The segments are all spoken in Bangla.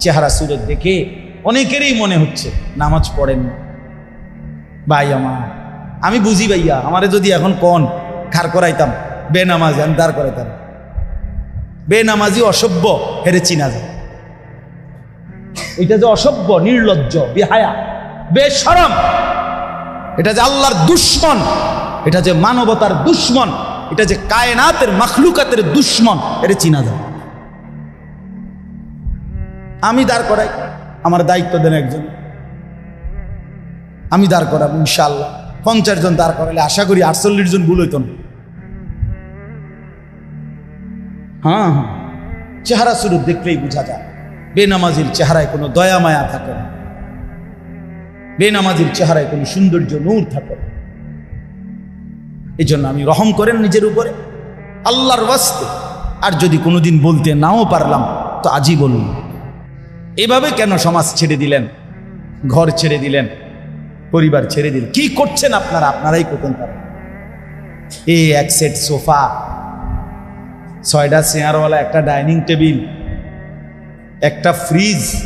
চেহারা সুরত দেখে অনেকেরই মনে হচ্ছে, নামাজ পড়েন। ভাই আমার, আমি বুঝি ভাইয়া, আমারে যদি এখন কন, খার করাইতাম, বেনামাজ, আমি দাঁড় করাইতাম। বেনামাজি অসভ্য, হেরে চিনা যায়। এটা যে অসভ্য, নির্লজ্জ, বেহায়া বেসরম এটা যে আল্লাহর দুশ্মন, এটা যে মানবতার দুশ্মন, এটা যে কায়নাতের, মখলুকাতের দুশ্মন এটা চিনা যায়। আমি দাঁড় করাই। আমার দায়িত্ব দেন একজন। আমি দাঁড় করাবো ইনশাল্লাহ পঞ্চাশ জন দাঁড় করালে আশা করি আটচল্লিশ জন ভুল হইত না। হ্যাঁ হ্যাঁ। চেহারা শুরু দেখলেই বোঝা যায়। বেনামাজির চেহারায় কোনো দয়া মায়া থাকে না। বেনামাজির চেহারায় কোনো সৌন্দর্য নূর থাকে না। এই জন্য আমি রহম করেন নিজের উপরে। আল্লাহর ওয়াস্তে। আর যদি কোনোদিন বলতে নাও পারলাম, তো আজই বলুন এভাবে কেন সমাজ ছেড়ে দিলেন? ঘর ছেড়ে দিলেন? পরিবার ছেড়ে দিলেন? কি করছেন আপনারা? আপনারাই করতেন পারেন এই এক সেট সোফা, ছয়টা চেয়ারওয়ালা, একটা ডাইনিং টেবিল, একটা ফ্রিজ,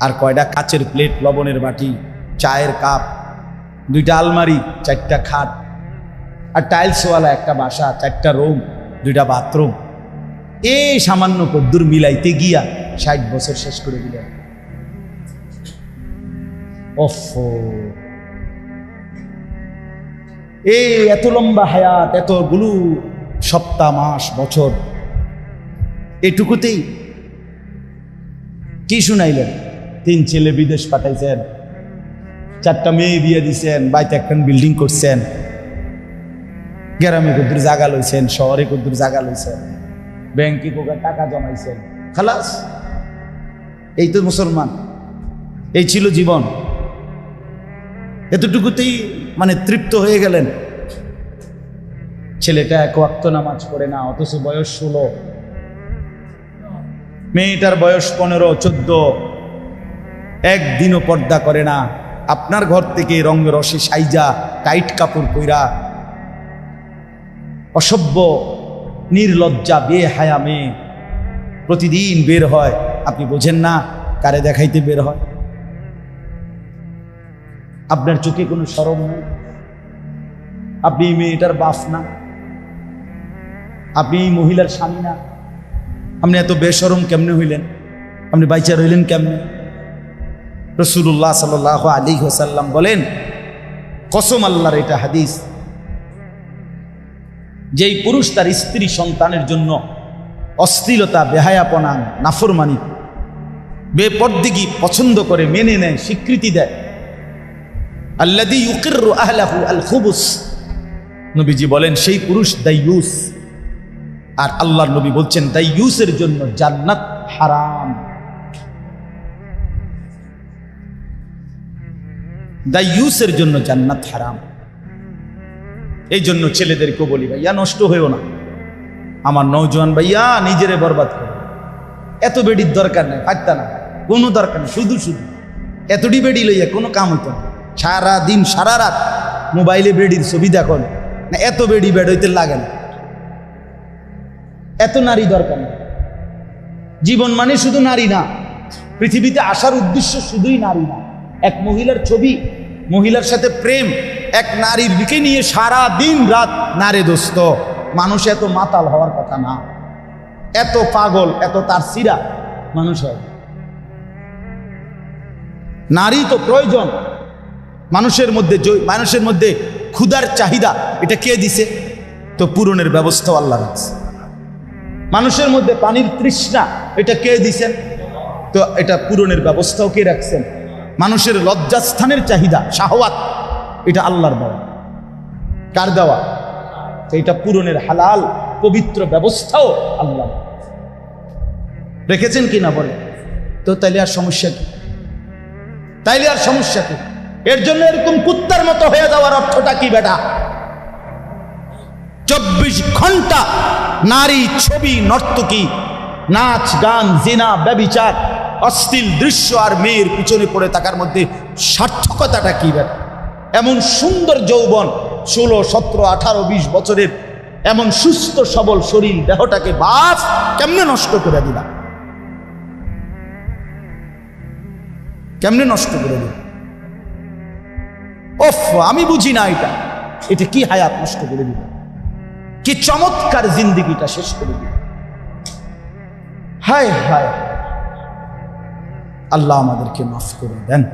আর কয়টা কাচের প্লেট, লবণের বাটি, চায়ের কাপ, দুইটা আলমারি, চারটা খাট, আর টাইলসওয়ালা, একটা বাসা, চারটা রুম, দুইটা বাথরুম। এই সামান্য কদ্দুর মিলাইতে গিয়া ষাট বছর শেষ করে দিলেন। এই এত লম্বা হায়াত এতগুলো সপ্তাহ, মাস, বছর, এটুকুতেই কি শুনাইলেন? তিন ছেলে বিদেশ পাঠাইছেন, চারটা মেয়ে বিয়ে দিছেন, বাড়িতে একখান বিল্ডিং করছেন, গ্রামে কদ্দুর জাগা লইছেন, শহরে কদ্দুর জাগা লইছেন, ব্যাংকে কোকার টাকা জমাইছেন, খালাস। এই তো মুসলমান, এই ছিল জীবন। এতটুকুতেই মানে তৃপ্ত হয়ে গেলেন। ছেলেটা এক ওয়াক্ত নামাজ পড়ে না, অথচ বয়স ষোলো। মেয়েটার বয়স পনেরো, চোদ্দ। একদিনও পর্দা করে না। আপনার ঘর থেকে রঙ রসে সাইজা, টাইট কাপড় কইরা অসভ্য, নির্লজ্জা বে হায়া মেয়ে প্রতিদিন বের হয়। আপনি বোঝেন না, কারে দেখাইতে বের হয়। আপনার চোখে কোনো সরম নেই। আপনি এই মেয়েটার বাপ না। আপনি এই মহিলার স্বামী না। আপনি এত বেসরম কেমনে হইলেন? আপনি বাইচা রইলেন কেমনে? রসুল্লাহ সাল আলী হোসাল্লাম বলেন, কসম আল্লাহর এটা হাদিস, যেই পুরুষ তার স্ত্রী সন্তানের জন্য অশ্লীলতা, বেহায়াপনা, নাফরমানি বেপর্দিগি পছন্দ করে, মেনে নেয়, স্বীকৃতি দেয়। আল্লাদি ইউকিরু আহলাহু আল খুবুস নবীজি বলেন, সেই পুরুষ দাইয়ুস। আর আল্লাহর নবী বলছেন, দাইয়ুসের জন্য জান্নাত হারাম। দাইয়ুসের জন্য জান্নাত হারাম। এই জন্য ছেলেদেরকে বলি, ভাইয়া, নষ্ট হয়েও না। আমার নৌজওয়ান ভাইয়া, নিজেরে বরবাদ করে। এত বেডির দরকার নেই, পারতা না। কোনো দরকার নেই, শুধু শুধু। এতটি বেডি লইয়া কোনো কাম হইতো না। সারা দিন, সারা রাত মোবাইলে বেডির ছবি দেখো না, এত বেডি বেড হইতে লাগে না। এত নারী দরকার নেই। জীবন মানে শুধু নারী না। পৃথিবীতে আসার উদ্দেশ্য শুধুই নারী না। এক মহিলার ছবি, মহিলার সাথে প্রেম, এক নারীর দিকে নিয়ে সারা দিন রাত নারে দোস্ত। মানুষ এত মাতাল হওয়ার কথা না। এত পাগল, এত তার সিরা মানুষ হয়। নারী তো প্রয়োজন। মানুষের মধ্যে মানুষের মধ্যে ক্ষুধার চাহিদা, এটা কে দিছে? তো পূরণের ব্যবস্থাও আল্লাহ রাখছে মানুষের মধ্যে পানির তৃষ্ণা, এটা কে দিছেন তো এটা পূরণের ব্যবস্থাও কে রাখছেন? মানুষের লজ্জাস্থানের চাহিদা, শাহওয়াত, এটা আল্লাহর দেওয়া। কার দেওয়া? তো এটা পূরণের হালাল, পবিত্র ব্যবস্থাও আল্লাহ। রেখেছেন কি না বলে তো তাইলে আর সমস্যা কি? তাইলে আর সমস্যা কি? এর জন্য এরকম কুত্তার মতো হয়ে যাওয়ার অর্থটা কি বেটা? চব্বিশ ঘণ্টা নারী ছবি নর্তকী, নাচ, গান, জেনা, ব্যবিচার, অশ্লীল দৃশ্য আর মেয়ের পিছনে পড়ে থাকার মধ্যে সার্থকতাটা কি ব্যাপার এমন সুন্দর যৌবন ষোলো, সতেরো, আঠারো, বিশ বছরের এমন সুস্থ সবল শরীর দেহটাকে বাস কেমনে নষ্ট করে দিলাম? কেমনে নষ্ট করে দেব ওফ, আমি বুঝি না এটা। এটা কি হায়াত নষ্ট করে দিল? কি চমৎকার জিন্দিগিটা শেষ করে দিল? হায় হায় আল্লাহ আমাদেরকে মাফ করে দেন।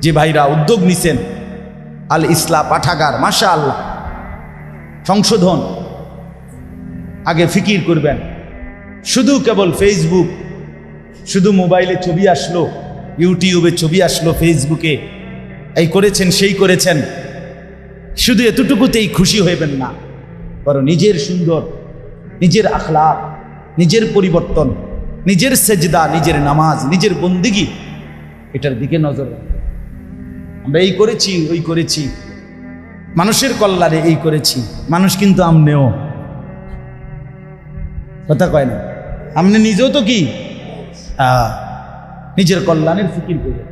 যে ভাইরা উদ্যোগ নিছেন, আল ইসলা পাঠাগার মাশা আল্লাহ সংশোধন। আগে ফিকির করবেন। শুধু কেবল ফেসবুক শুধু মোবাইলে ছবি আসলো। ইউটিউবে ছবি আসলো ফেসবুকে। এই করেছেন সেই করেছেন। শুধু এতটুকুতেই খুশি হইবেন না বরং নিজের সুন্দর নিজের আখলাপ নিজের পরিবর্তন নিজের সেজদা নিজের নামাজ নিজের বন্দিগি এটার দিকে নজর আমরা এই করেছি ওই করেছি। মানুষের কল্যাণে এই করেছি মানুষ কিন্তু আমনেও। কথা কয় না? আপনি নিজেও তো কি? আহ, নিজের কল্যাণের ফিকির করে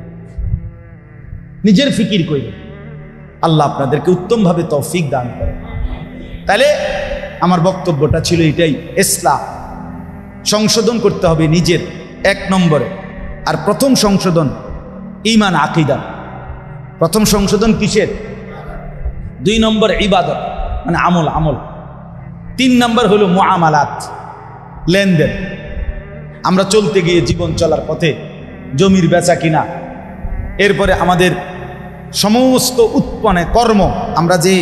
নিজের ফিকির করে আল্লাহ আপনাদেরকে উত্তমভাবে তৌফিক দান করে তাহলে আমার বক্তব্যটা ছিল এটাই, ইসলাম। সংশোধন করতে হবে নিজের, এক নম্বরে। আর প্রথম সংশোধন ইমান আকিদা। প্রথম সংশোধন কিসের? দুই নম্বর ইবাদত মানে আমল আমল। তিন নম্বর হলো মুআমালাত, লেনদেন। আমরা চলতে গিয়ে জীবন চলার পথে জমির বেচা কিনা। এরপরে আমাদের সমস্ত উৎপন্ন কর্ম আমরা যে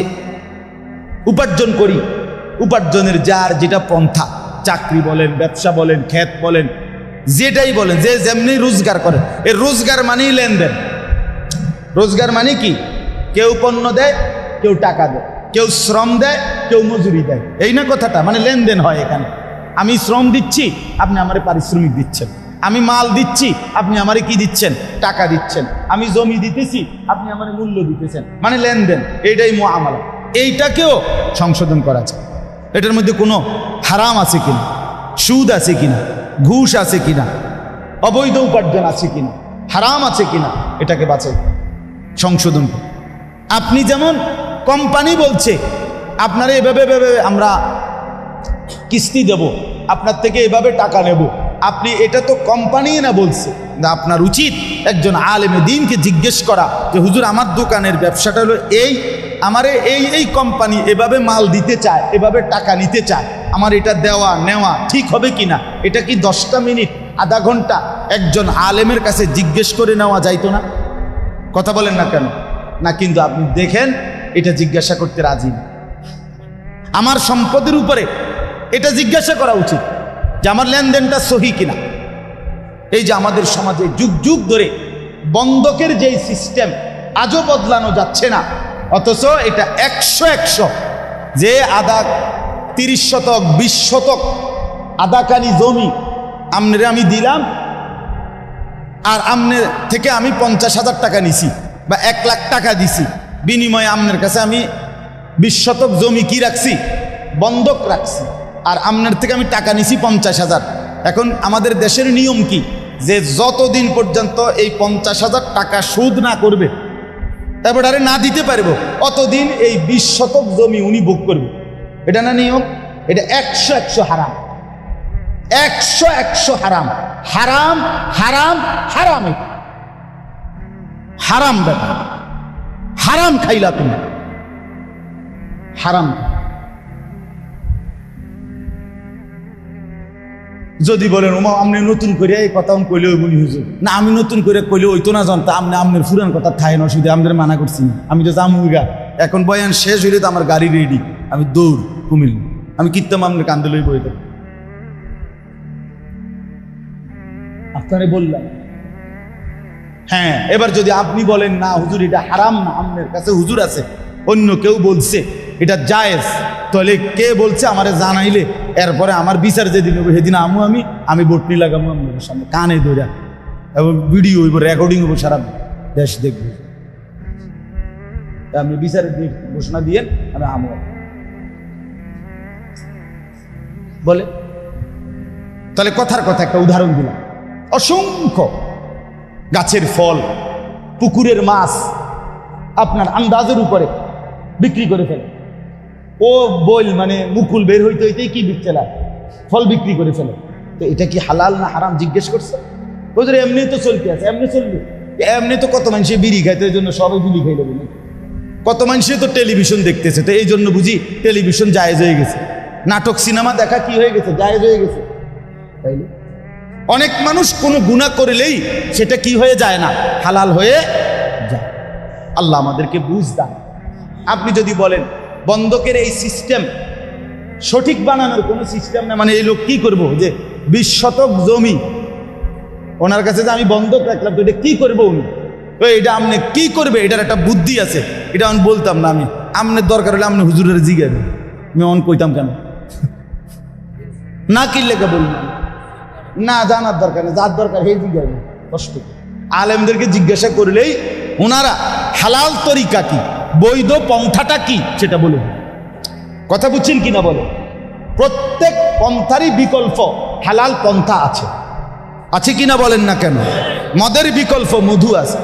উপার্জন করি, উপার্জনের যার যেটা পন্থা, চাকরি বলেন, ব্যবসা বলেন, ক্ষেত বলেন, যেটাই বলেন, যে যেমনি রোজগার করেন এর রোজগার মানেই লেনদেন। রোজগার মানে কি? কেউ পণ্য দেয়, কেউ টাকা দেয়, কেউ শ্রম দেয়, কেউ মজুরি দেয়। এই না কথাটা? মানে লেনদেন হয় এখানে। আমি শ্রম দিচ্ছি, আপনি আমার পারিশ্রমিক দিচ্ছেন। আমি মাল দিচ্ছি, আপনি আমারে কি দিচ্ছেন? টাকা দিচ্ছেন। আমি জমি দিতেছি, আপনি আমারে মূল্য দিতেছেন। মানে লেনদেন, এইটাই মোয়ামালা এইটাকেও সংশোধন করা যায়। এটার মধ্যে কোনো হারাম আছে কিনা? সুদ আছে কিনা? ঘুষ আছে কিনা? অবৈধ উপার্জন আছে কিনা? হারাম আছে কিনা? এটাকে বাঁচাই। সংশোধন আপনি যেমন কোম্পানি বলছে, আপনারা এভাবে এভাবে আমরা কিস্তি দেব, আপনার থেকে এভাবে টাকা নেব আপনি এটা তো কোম্পানি না বলছে। না আপনার উচিত একজন আলেমে দিনকে জিজ্ঞেস করা যে, হুজুর, আমার দোকানের ব্যবসাটা হলো এই, আমারে এই এই কোম্পানি এভাবে মাল দিতে চায়, এভাবে টাকা নিতে চায়। আমার এটা দেওয়া, নেওয়া ঠিক হবে কি না এটা কি দশটা মিনিট, আধা ঘণ্টা একজন আলেমের কাছে জিজ্ঞেস করে নেওয়া যাইতো না? কথা বলেন না কেন? না, কিন্তু আপনি দেখেন, এটা জিজ্ঞাসা করতে রাজি আমার সম্পদের উপরে এটা জিজ্ঞাসা করা উচিত। যে আমার লেনদেনটা সহি কিনা? এই যে আমাদের সমাজে যুগ যুগ ধরে বন্ধকের যেই সিস্টেম আজও বদলানো যাচ্ছে না, অথচ এটা একশো একশো যে আদা তিরিশ শতক, বিশ শতক আদাকানি জমি আমনে আমি দিলাম আর আমনের থেকে আমি পঞ্চাশ হাজার টাকা নিছি বা এক লাখ টাকা দিছি। বিনিময়ে আমনের কাছে আমি বিশ শতক জমি কি রাখছি? বন্ধক রাখছি। আর আমনের থেকে আমি টাকা নিছি পঞ্চাশ হাজার। এখন আমাদের দেশের নিয়ম কি? যে যতদিন পর্যন্ত এই পঞ্চাশ হাজার টাকা সুদ না করবে, তারপর আরে না দিতে পারব, অতদিন এই বিশ শতক জমি উনি ভোগ করবে। এটা না নিয়ম? এটা একশো একশো হারাম। একশো একশো হারাম। হারাম হারাম হারাম হারাম ব্যাপার। হারাম খাইলা তুমি। হারাম। যদি বলেন ওমা আপনি নতুন করে এই কথা কইলে ওই বলি হুজুর? না, আমি নতুন করে কইলে ওই তো না জানতো আপনি আপনার ফুরান কথা থাই না, শুধু আমাদের মানা করছি। আমি তো জামুগা এখন বয়ান শেষ হইলে তো আমার গাড়ি রেডি আমি দৌড় কুমিল আমি কীর্তম আপনার কান্দে লই বই দেব আপনারে বললাম। হ্যাঁ এবার যদি আপনি বলেন, না, হুজুর, এটা হারাম না আপনার কাছে হুজুর আছে। অন্য কেউ বলছে, এটা জায়েজ। তাহলে কে বলছে আমারে জানাইলে? এরপরে আমার বিচার যেদিন হবে, সেদিন আমু আমি আমি বটনি লাগামু আপনার সামনে, কানে ধরা এবং ভিডিও হইব রেকর্ডিং হইব সারা দেশ দেখবে। আপনি বিচারের ঘোষণা দিয়ে আমি আমু বলে, তাহলে কথার কথা, একটা উদাহরণ দিলাম। অসংখ্য গাছের ফল, পুকুরের মাছ আপনার আন্দাজের উপরে বিক্রি করে ফেলে। ও বইল মানে মুকুল বের হইতে হইতেই কি বিকতে লাগে? ফল বিক্রি করে ফেলে। তো এটা কি হালাল না হারাম জিজ্ঞেস করছে? ওদের এমনি তো চলতে আছে, এমনি চলবে। এমনি তো কত মানুষে বিড়ি খাইতে জন্য সবাই বিড়ি খাইলে বলি কত মানুষে তো টেলিভিশন দেখতেছে, তো এই জন্য বুঝি টেলিভিশন জায়েজ হয়ে গেছে। নাটক, সিনেমা দেখা কি হয়ে গেছে? জায়েজ হয়ে গেছে। তাইলে অনেক মানুষ কোনো গুণা করলেই সেটা কি হয়ে যায় না? হালাল হয়ে যায়। আল্লাহ আমাদেরকে বুঝ দেন। আপনি যদি বলেন বন্ধকের এই সিস্টেম সঠিক বানানোর কোনো সিস্টেম না। মানে এই লোক কি করব? যে বিশ শতক জমি। ওনার কাছে যে আমি বন্ধক রাখলাম, তো এটা কি করব উনি? তো এটা আপনি কি করবে? এটার একটা বুদ্ধি আছে। এটা আমি বলতাম না আমি। আমনের দরকার হলে আপনি হুজুরের জিজ্ঞাসা আমি অন কইতাম কেন? না কি লেগে বললাম না জানার দরকার নেই, যার দরকার হে জিজ্ঞাসা কষ্ট আলেমদেরকে জিজ্ঞাসা করলেই ওনারা হালাল তরিকা কি? বৈধ পন্থাটা কি? সেটা বলুন। কথা বুঝছেন কিনা বলে? প্রত্যেক পন্থারই বিকল্প হালাল পন্থা আছে। আছে কি না বলেন না কেন? মদের বিকল্প মধু আছে।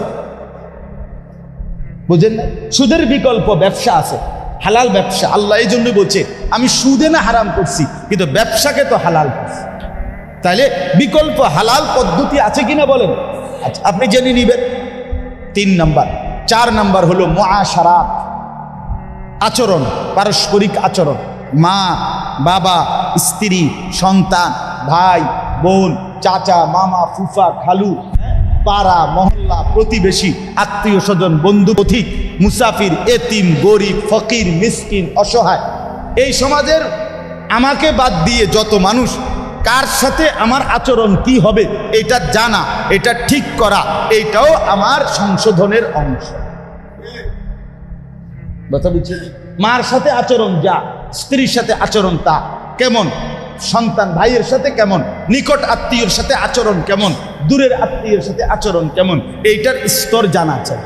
বুঝেন না? সুদের বিকল্প ব্যবসা আছে। হালাল ব্যবসা। আল্লাহ এই জন্য বলছে, আমি সুদে না হারাম করছি, কিন্তু ব্যবসাকে তো হালাল করছি। তাহলে বিকল্প হালাল পদ্ধতি আছে কিনা বলেন? আচ্ছা আপনি জেনে নিবেন। তিন নাম্বার। চার নাম্বার হলো মহাসারাত আচরণ, পারস্পরিক আচরণ। মা, বাবা, স্ত্রী, সন্তান, ভাই, বোন, চাচা, মামা, ফুফা, খালু, পাড়া, মহল্লা, প্রতিবেশী, আত্মীয় স্বজন, বন্ধু, পথিক, মুসাফির, এতিম, গরিব, ফকির, মিসকিন, অসহায়। এই সমাজের আমাকে বাদ দিয়ে যত মানুষ, কার সাথে আমার আচরণ কি হবে, এটা জানা, এটা ঠিক করা এইটাও আমার সংশোধনের অংশ। কথা বুঝছি মার সাথে আচরণ যা, স্ত্রীর সাথে আচরণ তা কেমন? সন্তান ভাইয়ের সাথে কেমন? নিকট আত্মীয়র সাথে আচরণ কেমন? দূরের আত্মীয়ের সাথে আচরণ কেমন? এইটার স্তর জানা চাই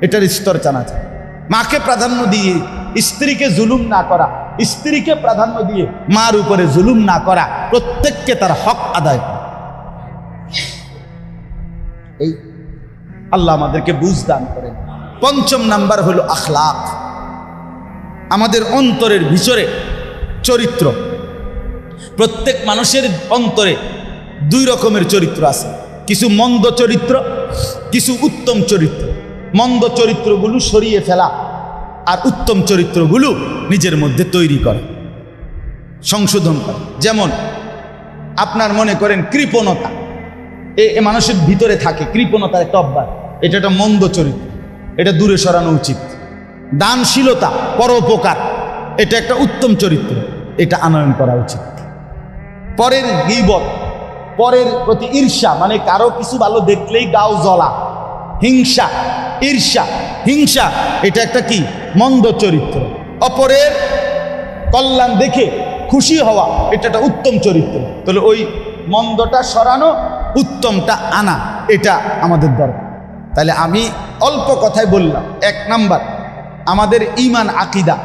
এটার স্তর জানা চাই মাকে প্রাধান্য দিয়ে স্ত্রীকে জুলুম না করা, স্ত্রীকে প্রাধান্য দিয়ে মার উপরে জুলুম না করা, প্রত্যেককে তার হক আদায় করা। এই আল্লাহ আমাদেরকে বুঝ দান করেন। পঞ্চম নাম্বার হলো আখলাক আমাদের অন্তরের ভিতরে চরিত্র। প্রত্যেক মানুষের অন্তরে দুই রকমের চরিত্র আছে। কিছু মন্দ চরিত্র, কিছু উত্তম চরিত্র। মন্দ চরিত্রগুলো সরিয়ে ফেলা আর উত্তম চরিত্রগুলো নিজের মধ্যে তৈরি করা, সংশোধন করা। যেমন আপনার মনে করেন কৃপণতা। এ মানুষের ভিতরে থাকে কৃপণতার একটা অভ্যাস। এটা একটা মন্দ চরিত্র। এটা দূরে সরানো উচিত। দানশীলতা, পরোপকার। এটা একটা উত্তম চরিত্র। এটা আনয়ন করা উচিত। পরের গিবত, পরের প্রতি ঈর্ষা মানে কারও কিছু ভালো দেখলেই গাও জ্বলা। হিংসা, ঈর্ষা। হিংসা, এটা একটা কি? মন্দ চরিত্র। অপরের কল্যাণ দেখে খুশি হওয়া, এটা একটা উত্তম চরিত্র। তাহলে ওই মন্দটা সরানো, উত্তমটা আনা, এটা আমাদের দরকার। তাহলে আমি অল্প কথায় বললাম। এক নাম্বার আমাদের ইমান আকিদা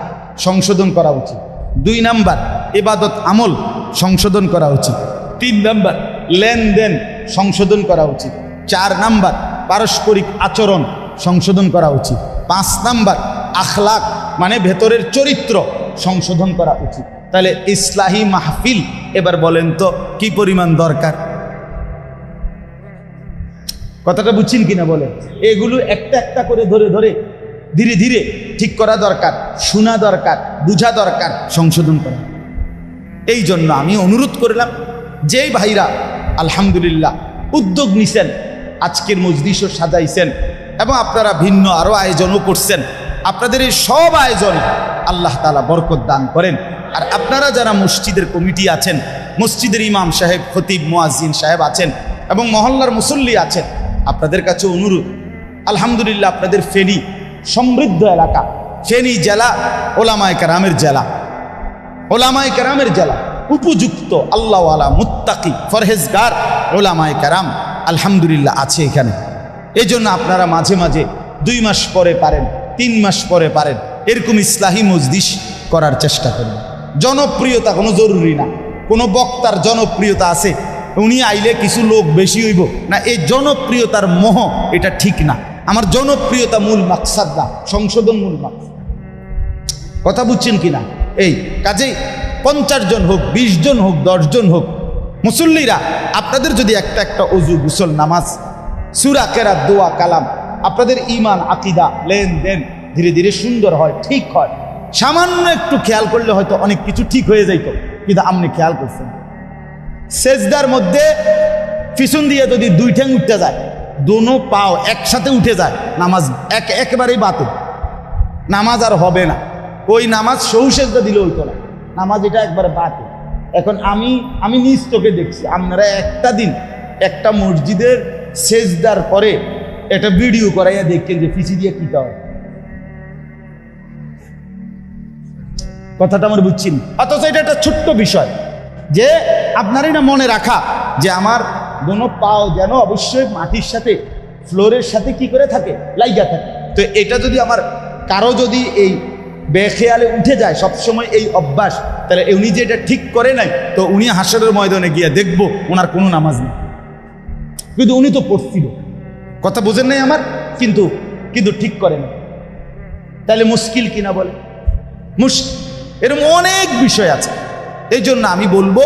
সংশোধন করা উচিত। দুই নাম্বার এবাদত আমল সংশোধন করা উচিত। তিন নাম্বার, লেনদেন সংশোধন করা উচিত। চার নাম্বার, পারস্পরিক আচরণ সংশোধন করা উচিত। পাঁচ নাম্বার, আখলাক মানে ভেতরের চরিত্র সংশোধন করা উচিত। তাহলে ইসলাহি মাহফিল, এবার বলেন তো, কি পরিমাণ দরকার? কথাটা বুঝছেন কিনা বলে এগুলো একটা একটা করে ধরে ধরে ধীরে ধীরে ঠিক করা দরকার, শোনা দরকার, বুঝা দরকার, সংশোধন করা। এই জন্য আমি অনুরোধ করলাম, যেই ভাইরা আলহামদুলিল্লাহ উদ্যোগ নিছেন, আজকের মজলিসও সাজাইছেন এবং আপনারা ভিন্ন আরও আয়োজনও করছেন, আপনাদের এই সব আয়োজনে আল্লাহ তালা বরকত দান করেন। আর আপনারা যারা মসজিদের কমিটি আছেন, মসজিদের ইমাম সাহেব, খতিব, মুয়াজ্জিন সাহেব আছেন এবং মহল্লার মুসল্লি আছেন, আপনাদের কাছে অনুরোধ, আলহামদুলিল্লাহ আপনাদের ফেনী সমৃদ্ধ এলাকা। ফেনী জেলা ওলামায় কারামের জেলা। ওলামায় কারামের জেলা। উপযুক্ত আল্লাহওয়ালা মুত্তাকি, ফরহেজগার ওলামায় কারাম আলহামদুলিল্লাহ আছে এখানে। এই জন্য আপনারা মাঝে মাঝে দুই মাস পরে পারেন, তিন মাস পরে পারেন, এরকম ইসলাহী মজদিস করার চেষ্টা করবেন জনপ্রিয়তা কোনো জরুরি না। কোনো বক্তার জনপ্রিয়তা আছে, উনি আইলে কিছু লোক বেশি হইব। না, এই জনপ্রিয়তার মোহ এটা ঠিক না। আমার জনপ্রিয়তা মূল মাকসাদ না, সংশোধন মূল মাকসাদ। কথা বুঝছেন কি না এই, কাজেই পঞ্চাশ জন হোক, বিশ জন হোক, দশ জন হোক, মুসল্লিরা, আপনাদের যদি একটা একটা অজু, গুসল, নামাজ, সুরা কেরা দোয়া, কালাম, আপনাদের ইমান আকিদা, লেনদেন ধীরে ধীরে সুন্দর হয়, ঠিক হয়। সামান্য একটু খেয়াল করলে হয়তো অনেক কিছু ঠিক হয়ে যাইতো, কিন্তু আপনি খেয়াল করছেন। সেজদার মধ্যে পিছন দিয়ে যদি দুই ঠ্যাং উঠতে যায় দোনো পাও একসাথে উঠে যায়। নামাজ এক একেবারেই বাতিল। নামাজ আর হবে না। ওই নামাজ সৌ সেজদা দিলে হইতো না। নামাজ এটা একবারে বাতিল। এখন আমি আমি নিজ চোখে দেখছি, আপনারা একটা দিন একটা মসজিদের সেজদার পরে একটা ভিডিও করাইয়া দেখছেন যে পিছি দিয়ে কি হয় কথাটা আমার বুঝছি। অথচ এটা একটা ছোট্ট বিষয় যে আপনারই না মনে রাখা যে আমার দোনো পাও যেন অবশ্যই মাটির সাথে, ফ্লোরের সাথে কি করে থাকে? লাইগা থাকে। তো এটা যদি আমার কারও যদি এই বেখেয়ালে উঠে যায়, সবসময় এই অভ্যাস, তাহলে উনি যে এটা ঠিক করে নাই, তো উনি হাসরের ময়দানে গিয়ে দেখব ওনার কোনো নামাজ নেই। কিন্তু উনি তো পড়ছিল। কথা বোঝেন নাই আমার? কিন্তু কিন্তু ঠিক করে না তাহলে মুশকিল কিনা বলে? মুশকিল। এরকম অনেক বিষয় আছে। এই জন্য আমি বলব,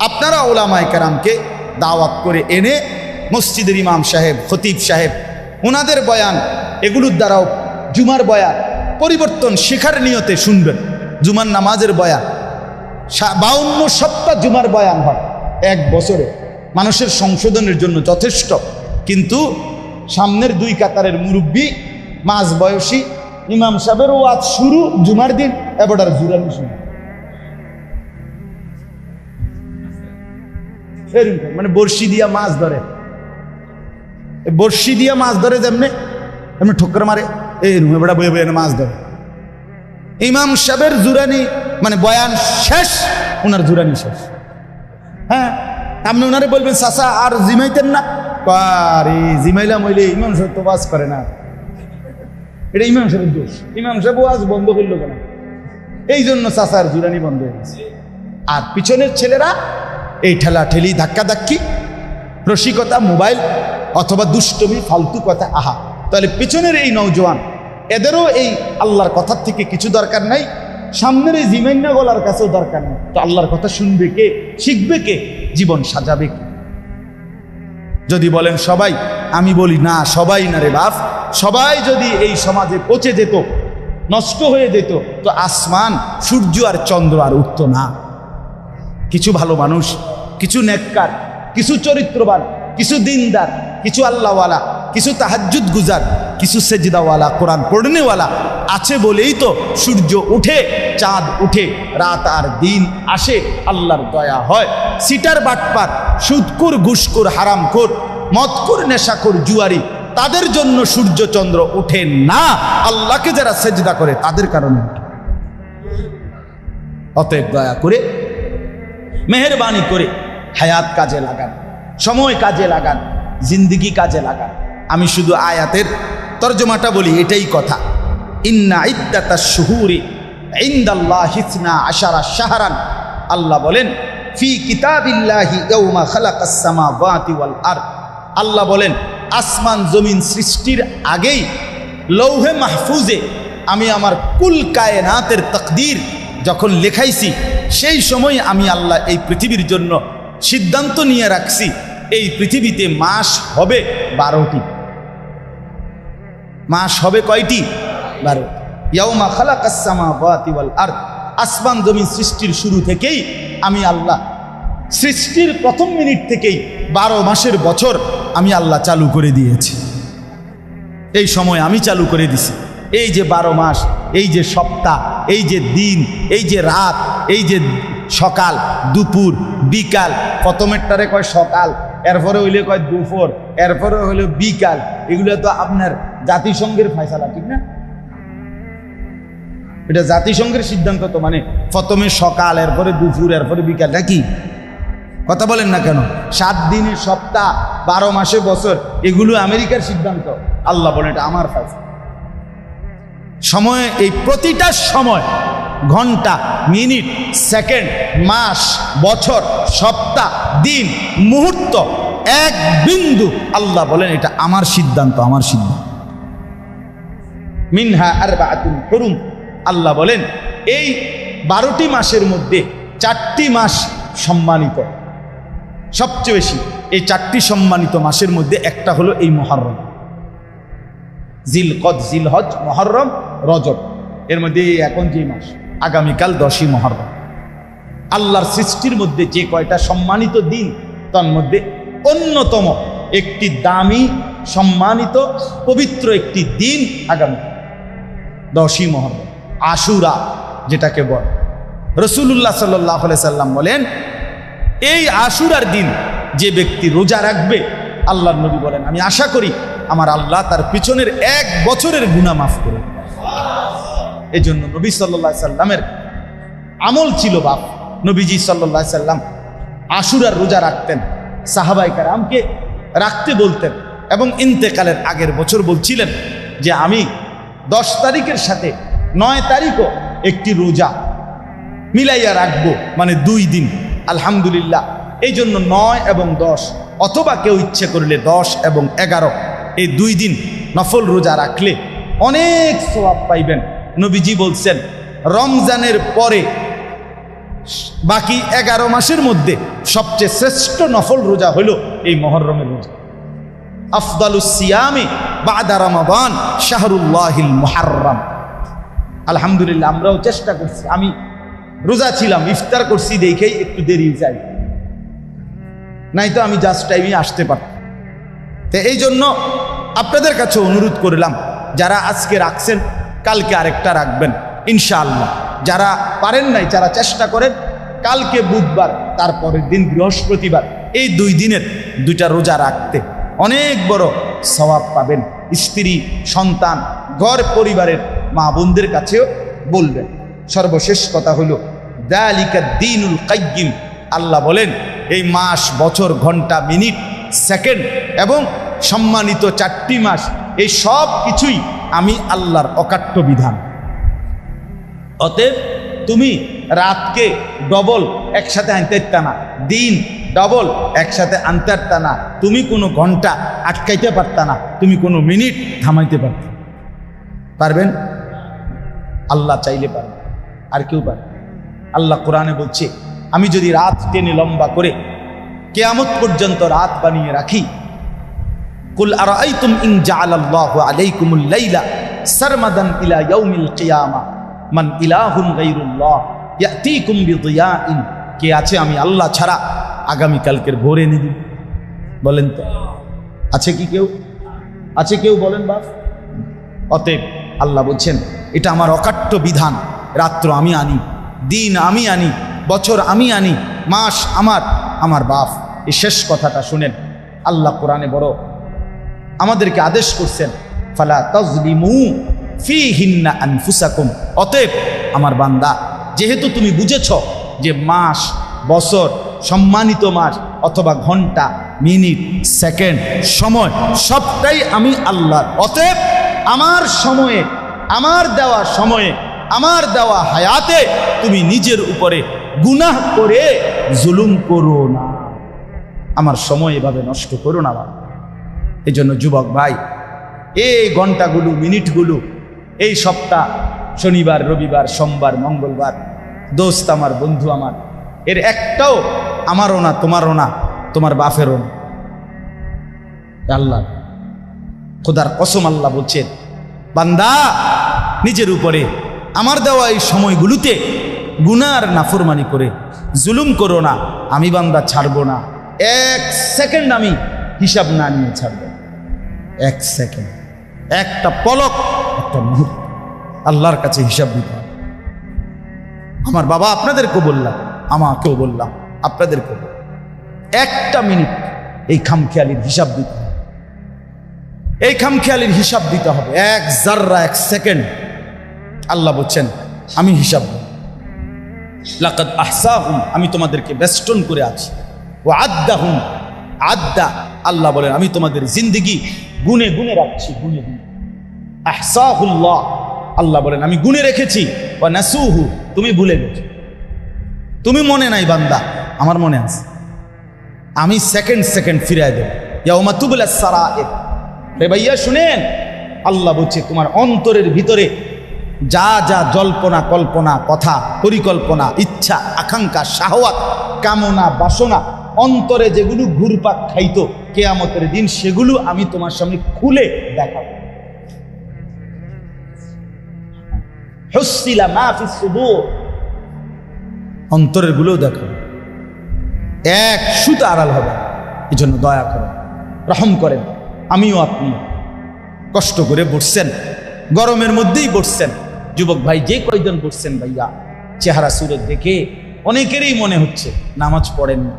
আপনারা ওলামায় কারামকে দাওয়াত করে এনে মসজিদের ইমাম সাহেব, খতিব সাহেব ওনাদের বয়ান, এগুলোর দ্বারাও জুমার বয়ান পরিবর্তন শেখার নিয়তে শুনবেন। জুমার নামাজের বয়ান বাউন্ন সপ্তাহ জুমার বয়ান হয় এক বছরে। মানুষের সংশোধনের জন্য যথেষ্ট। কিন্তু সামনের দুই কাতারের মুরব্বী মাঝ বয়সী ইমাম সাহেবের ওয়াজ শুরু জুমার দিন, এবার জুরানি শুরু। এরকম মানে বর্ষি দিয়া মাছ ধরে। বর্ষি দিয়া মাছ ধরে যেমনি এমনি ঠোকর মারে। এই রুমে বেড়া বয়ে বয়ে মাছ ধরে। ইমাম সাহেবের জুরানি মানে বয়ান শেষ ওনার জুরানি শেষ। হ্যাঁ আপনি ওনারে বলবেন, চাচা, আর জিমাইতেন না? আরে, জিমাইলাম হইলে ইমাম সাহেব তো বাস করে না। এটা ইমাম সাহেবের দোষ। ইমাম সাহেব ওয়াজ বন্ধ করল কেন? এই জন্য চাচার জুরানি বন্ধ হয়ে গেছে। আর পিছনের ছেলেরা এই ঠেলা ঠেলি ধাক্কা ধাক্কি, রসিকতা, মোবাইল অথবা দুষ্টমি, ফালতু কথা, আহা। তাহলে পিছনের এই নৌজওয়ান এদেরও এই আল্লাহর কথার থেকে কিছু দরকার নাই, সামনের এই জিমাইন্না গলার কাছেও দরকার নেই। তো আল্লাহর কথা শুনবে কে, শিখবে কে, জীবন সাজাবে কে? যদি বলেন, সবাই, আমি বলি, না, সবাই না রে বাপ, সবাই যদি এই সমাজে পচে যেত, নষ্ট হয়ে যেত, তো আসমান, সূর্য আর চন্দ্র আর উঠত না। কিছু ভালো মানুষ, কিছু নেককার, কিছু চরিত্রবান, কিছু দিনদার, কিছু আল্লাহওয়ালা, কিছু তাহাজ্জুদ গুজার, কিছু সেজদাওয়ালা, কোরআন পড়নেওয়ালা আছে বলেই তো সূর্য উঠে, চাঁদ উঠে, রাত আর দিন আসে, আল্লাহর দয়া হয় সিটার বাটপার, সুদকুর, ঘুষকুর, হারামখোর, মদকুর নেশাকুর জুয়ারি, তাদের জন্য সূর্য চন্দ্র ওঠে না আল্লাহকে যারা সেজদা করে, তাদের কারণে। অতএব দয়া করে মেহরবানি করে হায়াত কাজে লাগান, সময় কাজে লাগান, জিন্দিগি কাজে লাগান। আমি শুধু আয়াতের তর্জমাটা বলি, এটাই কথা। ইন্না ইদ্দাতা শুহুরি ইন্দাল্লাহ হিসনা আশারা শাহরান। আল্লাহ বলেন, ফি কিতাবিল্লাহি ইয়াউমা খালাকাস সামাওয়াতি ওয়াল আরদ। আল্লাহ বলেন, আসমান জমিন সৃষ্টির আগেই লৌহে মাহফুজে আমি আমার কুল কায়নাতের তকদির যখন লেখাইছি, সেই সময় আমি আল্লাহ এই পৃথিবীর জন্য সিদ্ধান্ত নিয়ে রাখছি, এই পৃথিবীতে মাস হবে বারোটি। মাস হবে কয়টি? বারো। ইয়াউমা খালাকাসমা ওয়াল আর আসমান জমিন সৃষ্টির শুরু থেকেই আমি আল্লাহ, সৃষ্টির প্রথম মিনিট থেকেই বারো মাসের বছর আমি আল্লাহ চালু করে দিয়েছি। এই সময় আমি চালু করে দিছি। এই যে বারো মাস, এই যে সপ্তাহ এই যে দিন, এই যে রাত, এই যে সকাল, দুপুর, বিকাল প্রথমেরটারে কয় সকাল, এরপরে হইলে কয় দুপুর, এরপরে হইলে বিকাল, এগুলো তো আপনার জাতিসংঘের ফয়সালা, ঠিক না? এটা জাতিসংঘের সিদ্ধান্ত তো মানে প্রথমে সকাল, এরপরে দুপুর, এরপরে বিকাল নাকি কথা বলেন না কেন? সাত দিনের সপ্তাহ, বারো মাসে বছর, এগুলো আমেরিকার সিদ্ধান্ত। আল্লাহ বলেন এটা আমার ফাইসা সময়, এই প্রতিটা সময়, ঘণ্টা, মিনিট, সেকেন্ড, মাস, বছর, সপ্তাহ, দিন, মুহূর্ত, এক বিন্দু, আল্লাহ বলেন এটা আমার সিদ্ধান্ত আমার সিদ্ধান্ত। মিনহা আর হুরুম। আল্লাহ বলেন, এই বারোটি মাসের মধ্যে চারটি মাস সম্মানিত। সবচেয়ে বেশি, এই চারটি সম্মানিত মাসের মধ্যে একটা হলো এই মহরম। জিল কদ জিল হজ মহরম রজব। এর মধ্যে এখন যে মাস? আগামীকাল দশই মহরম। আল্লাহর সৃষ্টির মধ্যে যে কয়টা সম্মানিত দিন, তার মধ্যে অন্যতম একটি দামি, সম্মানিত, পবিত্র একটি দিন আগামী। দশই মহরম, আশুরা যেটাকে বল। রসুল্লাহ সাল্লাহ সাল্লাম বলেন, এই আশুরার দিন যে ব্যক্তি রোজা রাখবে, আল্লাহর নবী বলেন, আমি আশা করি আমার আল্লাহ তার পিছনের এক বছরের গুণা মাফ করে এই জন্য নবী সাল্লাহ সাল্লামের আমল ছিল বাপ। নবীজি সাল্লাহ সাল্লাম আশুরার রোজা রাখতেন সাহাবাই কারামকে রাখতে বলতেন এবং ইন্তেকালের আগের বছর বলছিলেন যে আমি দশ তারিখের সাথে নয় তারিখও একটি রোজা মিলাইয়া রাখব মানে দুই দিন। আলহামদুলিল্লাহ এই জন্য নয় এবং দশ, অথবা কেউ ইচ্ছে করলে দশ এবং এগারো, এই দুই দিন নফল রোজা রাখলে অনেক সোয়াব পাইবেন। নবীজি বলছেন, রমজানের পরে, বাকি এগারো মাসের মধ্যে সবচেয়ে শ্রেষ্ঠ নফল রোজা হলো এই মহরমের রোজা। আফদালুসিয়ামে বাদা রমাবান শাহরুল্লাহিল মুহাররম। আলহামদুলিল্লাহ, আমরাও চেষ্টা করছি। আমি রোজা ছিলাম, ইফতার করছি, দেখেই একটু দেরি যাই নাই তো আমি জাস্ট টাইমে আসতে পারতাম। তো এই জন্য আপনাদের কাছে অনুরোধ করলাম, যারা আজকে রাখছেন কালকে আরেকটা রাখবেন, ইনশাআল্লাহ। যারা পারেন নাই, যারা চেষ্টা করেন, কালকে বুধবার, তারপরের দিন বৃহস্পতিবার, এই দুই দিনের দুইটা রোজা রাখতে অনেক বড় স্বভাব পাবেন। স্ত্রী, সন্তান, ঘর, পরিবারের মা বোনদের কাছেও বলবেন। সর্বশেষ কথা হলো, দালিকা দিনুল কাইয়িম আল্লাহ বলেন, এই মাস, বছর, ঘণ্টা, মিনিট, সেকেন্ড এবং সম্মানিত চারটি মাস, এই সব কিছুই আমি আল্লাহর অকাট্য বিধান। অতএব তুমি রাতকে ডবল একসাথে আনতে না, দিন ডবল একসাথে আনতে না, তুমি কোনো ঘণ্টা আটকাইতে পারতা না, তুমি কোনো মিনিট থামাইতে পারত পারবেন? আল্লাহ চাইলে পারবে, আর কেউ পারবে আল্লাহ কোরআনে বলছে, আমি যদি রাত টেনে লম্বা করে কেয়ামত পর্যন্ত রাত বানিয়ে রাখি কুল আরাইতুম ইন জাআলাল্লাহু আলাইকুমুল লাইলা সারমাদান ইলা ইয়াউমিল কিয়ামা। মান ইলাহুন গায়রুল্লাহ, ইয়াতিকুম বিদিয়াইন। কে আছে আমি আল্লাহ ছাড়া? আগামী কালকের ভোর এনে বলেন তো। আছে কি কেউ? আছে কেউ বলেন বাস? অতএব আল্লাহ বলছেন, এটা আমার অকাট্য বিধান। রাত্র আমি আনি, দিন আমি আনি, বছর আমি আনি, মাস আমার আমার বাপ। এই শেষ কথাটা শুনেন। আল্লাহ কোরআনে বড় আমাদেরকে আদেশ করছেন, ফালা তাজলিমু ফি হিন্না আনফুসাকুম। অতএব আমার বান্দা, যেহেতু তুমি বুঝেছ যে মাস, বছর, সম্মানিত মাস অথবা ঘণ্টা, মিনিট, সেকেন্ড, সময়, সবটাই আমি আল্লাহর। অতএব আমার সময়ে, আমার দেওয়া সময়ে, আমার দেওয়া হায়াতে তুমি নিজের উপরে গুনাহ করে জুলুম করো না। আমার সময় এভাবে নষ্ট করো না বাবা এই জন্য যুবক ভাই, এই ঘন্টাগুলো মিনিটগুলো, এই সপ্তাহ, শনিবার, রবিবার, সোমবার, মঙ্গলবার, দোস্ত আমার, বন্ধু আমার, এর একটাও আমারও না, তোমারও না, তোমার বাফেরও না। আল্লাহ, খোদার কসম আল্লাহ বলছেন, বান্দা, নিজের উপরে আমার দেওয়া এই সময়গুলোতে গুনার নাফরমানি করে, জুলুম করো না, আমি বান্দা ছাড়বো না, এক সেকেন্ড আমি হিসাব না নিয়ে ছাড়বো। এক সেকেন্ড। একটা পলক। একটা মুহূর্ত। আল্লাহর কাছে হিসাব দিতে হবে। আমার বাবা আপনাদেরকেও বললাম আমাকেও বললাম আপনাদেরকেও বললাম। একটা মিনিট এই খামখেয়ালির হিসাব দিতে হবে। এই খামখেয়ালির হিসাব দিতে হবে। এক জাররা এক সেকেন্ড। আল্লাহ বলছেন আমি হিসাব। লাকাদ আহসাহুম আমি তোমাদেরকে বেষ্টন করে আছি। ও আদ্দা হুম আদ্দা আল্লাহ বলেন, আমি তোমাদের জিন্দিগি গুনে গুনে রাখছি, গুনে গুনে। আহসাহুল্লাহ। আল্লাহ বলেন, আমি গুনে রেখেছি। ও নাসুহু। তুমি ভুলে গেছো। তুমি মনে নাই, বান্দা, আমার মনে আছে। আমি সেকেন্ড সেকেন্ড ফিরাই দেব। ইয়াউমা তুবলা সারায়ে রে ভাইয়া, শুনেন, আল্লাহ বলছে, তোমার অন্তরের ভিতরে যা যা জল্পনা, কল্পনা, কথা, পরিকল্পনা, ইচ্ছা, আকাঙ্ক্ষা শাহওয়াত কামনা, বাসনা অন্তরে যেগুলো ঘুরপাক খাইতো কেয়ামতের দিন, সেগুলো আমি তোমার সামনে খুলে দেখাবো। অন্তরের গুলোও দেখো এক সুতা আড়াল হবে। এই জন্য দয়া করেন রহম করেন। আমিও আপনি। কষ্ট করে বসছেন। গরমের মধ্যেই বসছেন। যুবক ভাই, যে কয়জন বসছেন ভাইয়া? চেহারা সুরত দেখে অনেকেরই মনে হচ্ছে, নামাজ পড়েন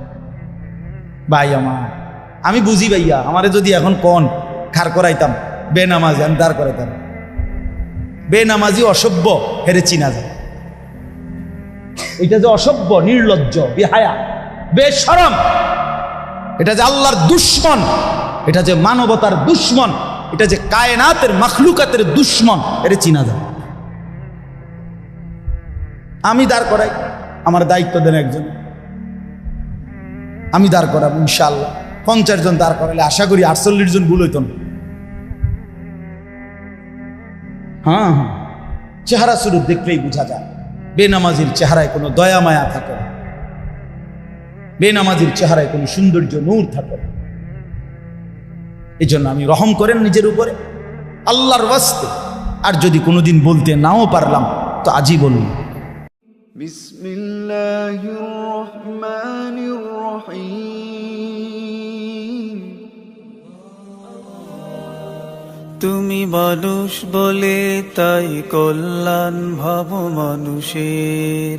ভাই আমার, আমি বুঝি ভাইয়া, আমারে যদি এখন কন, খার করাইতাম, বেনামাজি, আমি দাঁড় করাইতাম। বেনামাজি অসভ্য, হেরে চিনা যায়। এটা যে অসভ্য, নির্লজ্জ, বেহায়া বেশরম এটা যে আল্লাহর দুশ্মন, এটা যে মানবতার দুশ্মন, এটা যে কায়নাতের, মখলুকাতের দুশ্মন এটা চিনা যায়। আমি দাঁড় করাই, আমার দায়িত্ব দেন একজন। আমি দাঁড় করাবো ইনশাল্লাহ পঞ্চাশ জন দাঁড় করালে আশা করি আটচল্লিশ জন ভুল হইত না। হ্যাঁ হ্যাঁ। চেহারা শুরু দেখলেই বোঝা যায়, বেনামাজির চেহারায় কোনো দয়া মায়া থাকে না। বেনামাজির চেহারায় কোনো সৌন্দর্য নূর থাকে না। এই জন্য আমি রহম করেন নিজের উপরে। আল্লাহর ওয়াস্তে। আর যদি কোনোদিন বলতে নাও পারলাম, তো আজই বলুন بسم الله الرحمن الرحيم তুমি মানুষ বলে তাই কল্যাণ ভাব মানুষের